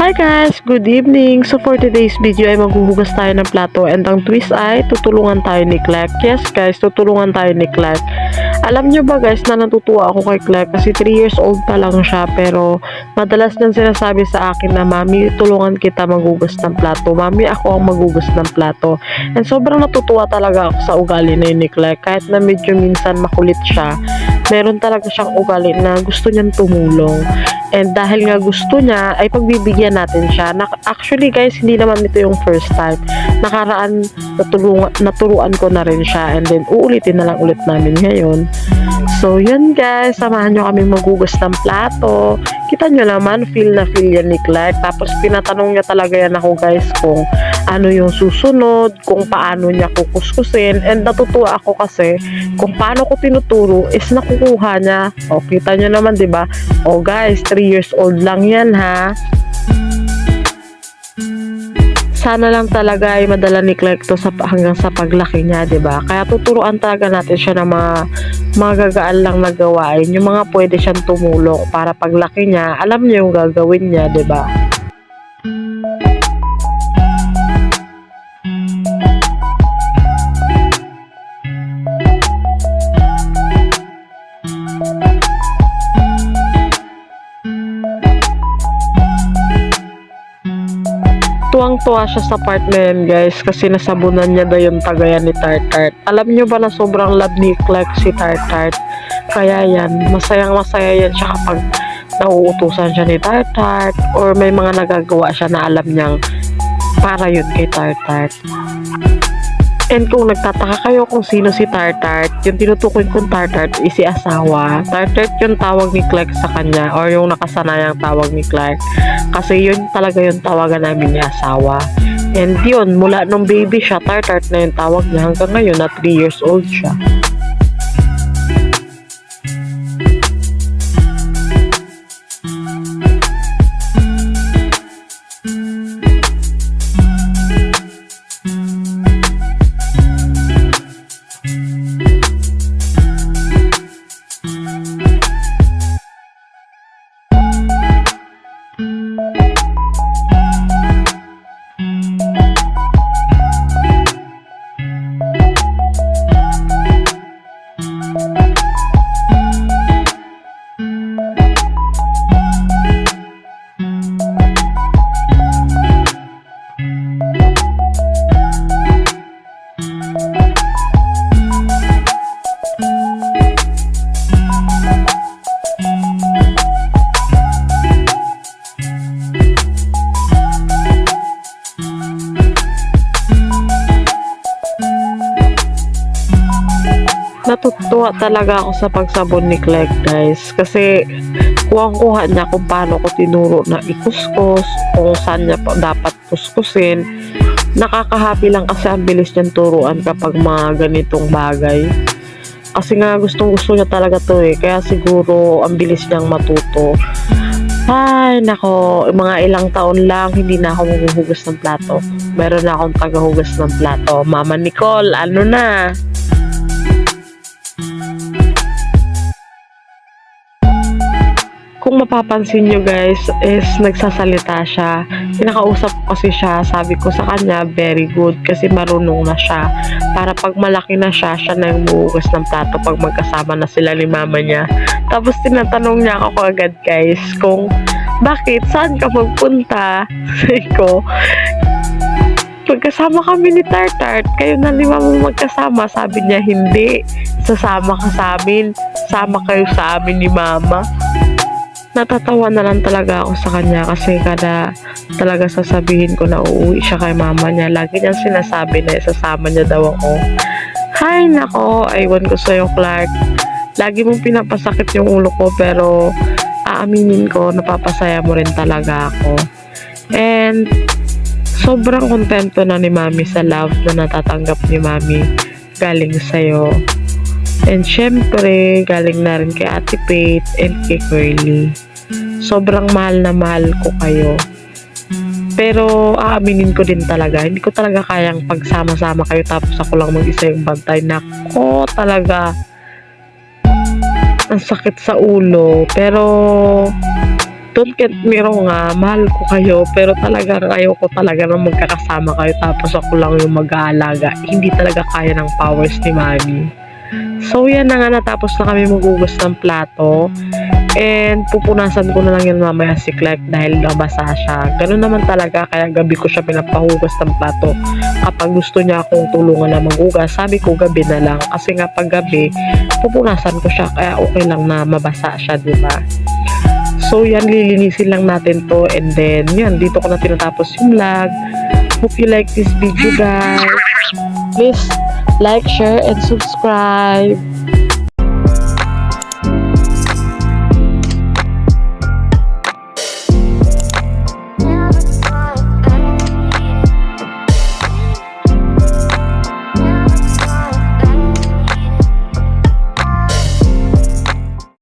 Hi guys! Good evening! So for today's video ay maghuhugas tayo ng plato and ang twist ay tutulungan tayo ni Clark. Yes guys, tutulungan tayo ni Clark. Alam nyo ba guys na natutuwa ako kay Clark kasi 3 years old pa lang siya pero madalas nang sinasabi sa akin na Mami, tulungan kita maghugas ng plato. Mami, ako ang maghugas ng plato. And sobrang natutuwa talaga ako sa ugali na ni Clark. Kahit na medyo minsan makulit siya, meron talaga siyang ugali na gusto niyang tumulong. And dahil nga gusto niya, ay pagbibigyan natin siya. Na, actually guys, hindi naman ito yung first time. Nakaraan, natulungan, naturuan ko na rin siya. And then, uulitin na lang ulit namin ngayon. So, yun guys. Samahan nyo kami magugas ng plato. Kita nyo naman, feel na feel yan ni Clark. Tapos, pinatanong niya talaga yan ako guys kung ano yung susunod, kung paano niya kukuskusin. And natutuwa ako kasi kung paano ko tinuturo is nakukuha niya. O, kita nyo naman, di ba? O guys, 3 years old lang yan ha. Sana lang talaga ay madala ni Clark to sa, hanggang sa paglaki niya, 'di ba? Kaya tuturuan talaga natin siya ng mga magagaan lang na gawain, yung mga pwede siyang tumulong para paglaki niya, alam niya yung gagawin niya, 'di ba? Tuwang-tuwa siya sa part na yun guys kasi nasabunan niya daw yung tagayan ni Tartart. Alam niyo ba na sobrang love ni Clark si Tartart? Kaya yan, masayang masaya yan siya kapag nauutusan siya ni Tartart or may mga nagagawa siya na alam niyang para yun kay Tartart. And kung nagtataka kayo kung sino si Tartart, yung tinutukoy kong Tartart is si asawa. Tartart yung tawag ni Clark sa kanya or yung nakasanayang tawag ni Clark. Kasi yun talaga yung tawagan namin ni asawa. And yun, mula nung baby siya, Tartart na yung tawag niya hanggang ngayon na 3 years old siya. Natutuwa talaga ako sa pagsabon ni Clark guys. Kasi kuwang-kuha niya kung paano ko tinuro na ikuskus kung saan niya pa dapat kuskusin. Nakakahappy lang kasi ang bilis niyang turuan kapag mga ganitong bagay. Kasi nga gustong gusto niya talaga to eh. Kaya siguro ang bilis niyang matuto. Ay nako. Mga ilang taon lang hindi na ako maghuhugas ng plato. Meron na akong tagahugas ng plato. Mama Nicole ano na kung mapapansin nyo guys is nagsasalita siya pinakausap ko kasi siya sabi ko sa kanya very good kasi marunong na siya para pag malaki na siya siya na yung buhugas ng plato pag magkasama na sila ni mama niya tapos tinatanong niya ako agad guys kung bakit saan ka magpunta sabi ko pagkasama kami ni Tartart, kayo na lima mo magkasama. Sabi niya, hindi. Sasama ka sa amin. Sama kayo sa amin ni Mama natatawa na lang talaga ako sa kanya kasi kada talaga sasabihin ko na uuwi siya kay mama niya. Lagi niyang sinasabi na sasama niya daw ako. Hay nako, aywan ko sa'yo Clark. Lagi mong pinapasakit yung ulo ko pero aaminin ko napapasaya mo rin talaga ako. And sobrang kontento na ni mami sa love na natatanggap ni mami galing sa'yo. And syempre, galing na rin kay Ate Pate and kay Curly. Sobrang mahal na mahal ko kayo. Pero aaminin ko din talaga, hindi ko talaga kayang pagsama-sama kayo tapos ako lang mag-isa yung bantay. Nako talaga. Ang sakit sa ulo. Pero don't get me wrong nga, mahal ko kayo, pero talagang ayoko talaga na magkakasama kayo tapos ako lang yung mag-aalaga. Hindi talaga kaya ng powers ni Mami. So yan na nga natapos na kami magugas ng plato. And pupunasan ko na lang yun mamaya si Clark dahil nabasa siya. Ganun naman talaga kaya gabi ko siya pinapahugas ng plato. Kapag gusto niya akong tulungan na magugas, sabi ko gabi na lang. Kasi nga pag gabi, pupunasan ko siya kaya okay lang na mabasa siya, di ba? So yan, lilinisin lang natin to and then yan, dito ko na tinatapos yung vlog. Hope you like this video guys. Please like, share, and subscribe.